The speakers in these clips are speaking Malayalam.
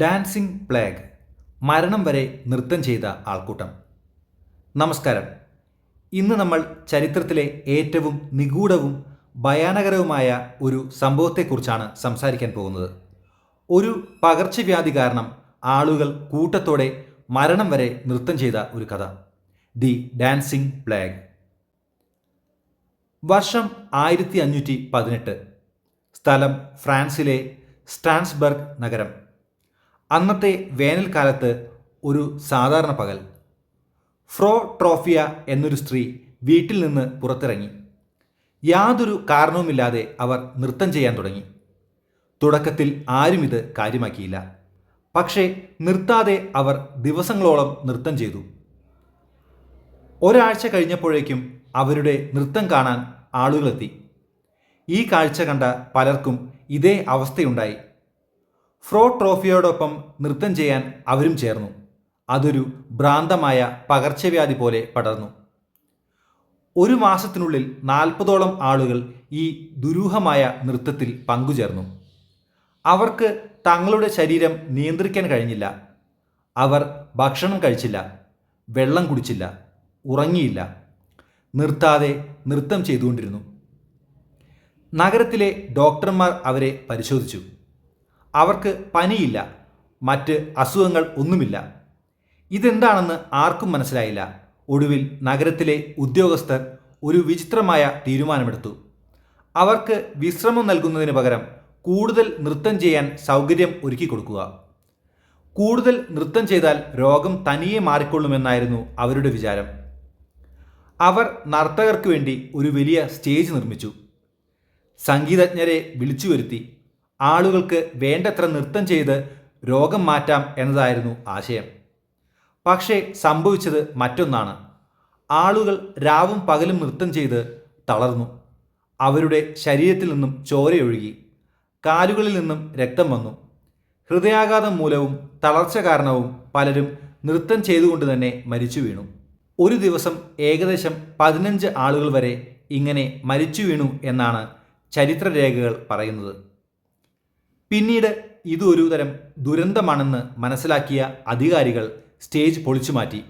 ഡാൻസിംഗ് പ്ലേഗ് മരണം വരെ നൃത്തം ചെയ്ത ആൾക്കൂട്ടം. നമസ്കാരം. ഇന്ന് നമ്മൾ ചരിത്രത്തിലെ ഏറ്റവും നിഗൂഢവും ഭയാനകരവുമായ ഒരു സംഭവത്തെക്കുറിച്ചാണ് സംസാരിക്കാൻ പോകുന്നത്. ഒരു പകർച്ചവ്യാധി കാരണം ആളുകൾ കൂട്ടത്തോടെ മരണം വരെ നൃത്തം ചെയ്ത ഒരു കഥ. The dancing plague. വർഷം ആയിരത്തി അഞ്ഞൂറ്റി പതിനെട്ട്. സ്ഥലം ഫ്രാൻസിലെ സ്ട്രാൻസ്ബർഗ് നഗരം. അന്നത്തെ വേനൽക്കാലത്ത് ഒരു സാധാരണ പകൽ. ഫ്രോ ട്രോഫിയ എന്നൊരു സ്ത്രീ വീട്ടിൽ നിന്ന് പുറത്തിറങ്ങി. യാതൊരു കാരണവുമില്ലാതെ അവർ നൃത്തം ചെയ്യാൻ തുടങ്ങി. തുടക്കത്തിൽ ആരും ഇത് കാര്യമാക്കിയില്ല. പക്ഷേ നിർത്താതെ അവർ ദിവസങ്ങളോളം നൃത്തം ചെയ്തു. ഒരാഴ്ച കഴിഞ്ഞപ്പോഴേക്കും അവരുടെ നൃത്തം കാണാൻ ആളുകളെത്തി. ഈ കാഴ്ച കണ്ട പലർക്കും ഇതേ അവസ്ഥയുണ്ടായി. ഫ്രോ ട്രോഫിയോടൊപ്പം നൃത്തം ചെയ്യാൻ അവരും ചേർന്നു. അതൊരു ഭ്രാന്തമായ പകർച്ചവ്യാധി പോലെ പടർന്നു. ഒരു മാസത്തിനുള്ളിൽ നാൽപ്പതോളം ആളുകൾ ഈ ദുരൂഹമായ നൃത്തത്തിൽ പങ്കുചേർന്നു. അവർക്ക് തങ്ങളുടെ ശരീരം നിയന്ത്രിക്കാൻ കഴിഞ്ഞില്ല. അവർ ഭക്ഷണം കഴിച്ചില്ല വെള്ളം കുടിച്ചില്ല ഉറങ്ങിയില്ല നിർത്താതെ നൃത്തം ചെയ്തുകൊണ്ടിരുന്നു. നഗരത്തിലെ ഡോക്ടർമാർ അവരെ പരിശോധിച്ചു. അവർക്ക് പനിയില്ല മറ്റ് അസുഖങ്ങൾ ഒന്നുമില്ല. ഇതെന്താണെന്ന് ആർക്കും മനസ്സിലായില്ല. ഒടുവിൽ നഗരത്തിലെ ഉദ്യോഗസ്ഥർ ഒരു വിചിത്രമായ തീരുമാനമെടുത്തു. അവർക്ക് വിശ്രമം നൽകുന്നതിന് പകരം കൂടുതൽ നൃത്തം ചെയ്യാൻ സൗകര്യം ഒരുക്കി കൊടുക്കുക. കൂടുതൽ നൃത്തം ചെയ്താൽ രോഗം തനിയെ മാറിക്കൊള്ളുമെന്നായിരുന്നു അവരുടെ വിചാരം. അവർ നർത്തകർക്ക് വേണ്ടി ഒരു വലിയ സ്റ്റേജ് നിർമ്മിച്ചു. സംഗീതജ്ഞരെ വിളിച്ചു വരുത്തി ആളുകൾക്ക് വേണ്ടത്ര നൃത്തം ചെയ്ത് രോഗം മാറ്റാം എന്നതായിരുന്നു ആശയം. പക്ഷേ സംഭവിച്ചത് മറ്റൊന്നാണ്. ആളുകൾ രാവും പകലും നൃത്തം ചെയ്ത് തളർന്നു. അവരുടെ ശരീരത്തിൽ നിന്നും ചോരയൊഴുകി. കാലുകളിൽ നിന്നും രക്തം വന്നു. ഹൃദയാഘാതം മൂലവും തളർച്ച കാരണവും പലരും നൃത്തം ചെയ്തുകൊണ്ട് തന്നെ മരിച്ചു വീണു. ഒരു ദിവസം ഏകദേശം പതിനഞ്ച് ആളുകൾ വരെ ഇങ്ങനെ മരിച്ചു വീണു എന്നാണ് ചരിത്രരേഖകൾ പറയുന്നത്. പിന്നീട് ഇത് ഒരു തരം ദുരന്തമാണെന്ന് മനസ്സിലാക്കിയ അധികാരികൾ സ്റ്റേജ് പൊളിച്ചു മാറ്റി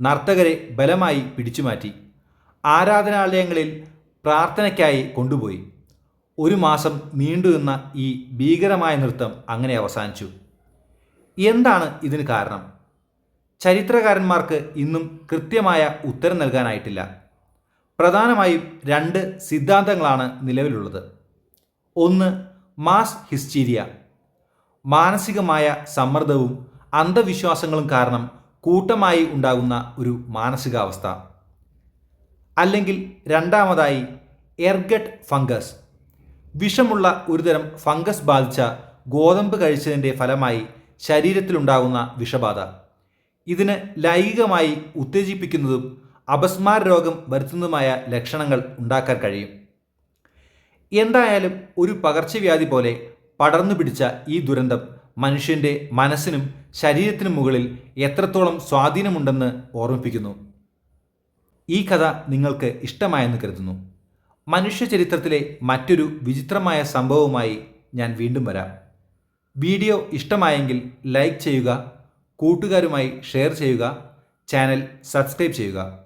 നർത്തകരെ ബലമായി പിടിച്ചുമാറ്റി ആരാധനാലയങ്ങളിൽ പ്രാർത്ഥനയ്ക്കായി കൊണ്ടുപോയി. ഒരു മാസം നീണ്ടുനിന്ന ഈ ഭീകരമായ നൃത്തം അങ്ങനെ അവസാനിച്ചു. എന്താണ് ഇതിന് കാരണം? ചരിത്രകാരന്മാർക്ക് ഇന്നും കൃത്യമായ ഉത്തരം നൽകാനായിട്ടില്ല. പ്രധാനമായും രണ്ട് സിദ്ധാന്തങ്ങളാണ് നിലവിലുള്ളത്. ഒന്ന് മാസ് ഹിസ്റ്റീരിയ. മാനസികമായ സമ്മർദ്ദവും അന്ധവിശ്വാസങ്ങളും കാരണം കൂട്ടമായി ഉണ്ടാകുന്ന ഒരു മാനസികാവസ്ഥ. അല്ലെങ്കിൽ രണ്ടാമതായി എർഗട്ട് ഫംഗസ്. വിഷമുള്ള ഒരുതരം ഫംഗസ് ബാധിച്ച ഗോതമ്പ് കഴിച്ചതിന്റെ ഫലമായി ശരീരത്തിലുണ്ടാകുന്ന വിഷബാധ. ഇതിന് ലൈംഗികമായി ഉത്തേജിപ്പിക്കുന്നതും അപസ്മാര രോഗം വരുത്തുന്നതുമായ ലക്ഷണങ്ങൾ ഉണ്ടാക്കാൻ കഴിയും. എന്തായാലും ഒരു പകർച്ചവ്യാധി പോലെ പടർന്നു പിടിച്ച ഈ ദുരന്തം മനുഷ്യന്റെ മനസ്സിനും ശരീരത്തിനും മുകളിൽ എത്രത്തോളം സ്വാധീനമുണ്ടെന്ന് ഓർമ്മിപ്പിക്കുന്നു. ഈ കഥ നിങ്ങൾക്ക് ഇഷ്ടമായെന്ന് കരുതുന്നു. മനുഷ്യ ചരിത്രത്തിലെ മറ്റൊരു വിചിത്രമായ സംഭവവുമായി ഞാൻ വീണ്ടും വരാം. വീഡിയോ ഇഷ്ടമായെങ്കിൽ ലൈക്ക് ചെയ്യുക കൂട്ടുകാരുമായി ഷെയർ ചെയ്യുക ചാനൽ സബ്സ്ക്രൈബ് ചെയ്യുക.